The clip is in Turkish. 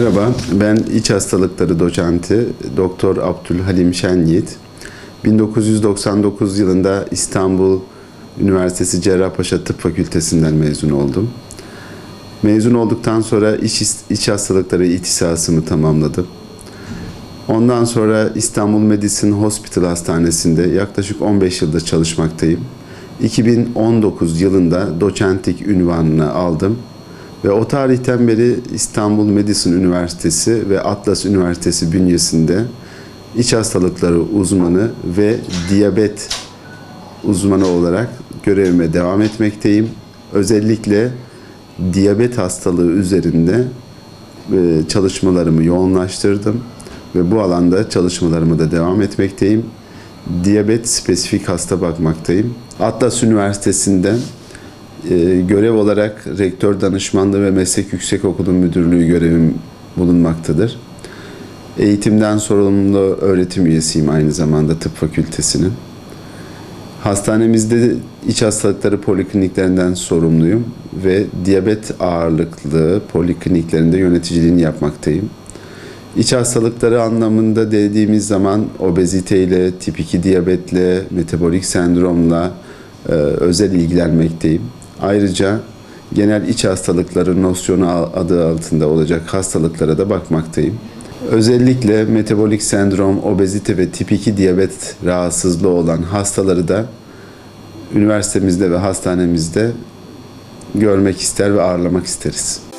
Merhaba, ben iç hastalıkları doçenti Doktor Abdülhalim Şenyiğit. 1999 yılında İstanbul Üniversitesi Cerrahpaşa Tıp Fakültesinden mezun oldum. Mezun olduktan sonra iç, iç hastalıkları ihtisasımı tamamladım. Ondan sonra İstanbul Medicine Hospital Hastanesi'nde yaklaşık 15 yıldır çalışmaktayım. 2019 yılında doçentlik ünvanını aldım ve o tarihten beri İstanbul Medicine Üniversitesi ve Atlas Üniversitesi bünyesinde iç hastalıkları uzmanı ve diyabet uzmanı olarak görevime devam etmekteyim. Özellikle diyabet hastalığı üzerinde e, çalışmalarımı yoğunlaştırdım ve bu alanda çalışmalarımı da devam etmekteyim. Diyabet spesifik hasta bakmaktayım. Atlas Üniversitesi'nden görev olarak rektör danışmanlığı ve meslek yüksekokulu müdürlüğü görevim bulunmaktadır. Eğitimden sorumlu öğretim üyesiyim aynı zamanda tıp fakültesinin. Hastanemizde iç hastalıkları polikliniklerinden sorumluyum ve diyabet ağırlıklı polikliniklerinde yöneticiliğini yapmaktayım. İç hastalıkları anlamında dediğimiz zaman obeziteyle, tip 2 diyabetle, metabolik sendromla e, özel ilgilenmekteyim. Ayrıca genel iç hastalıkları nosyonu adı altında olacak hastalıklara da bakmaktayım. Özellikle metabolik sendrom, obezite ve tip 2 diyabet rahatsızlığı olan hastaları da üniversitemizde ve hastanemizde görmek ister ve ağırlamak isteriz.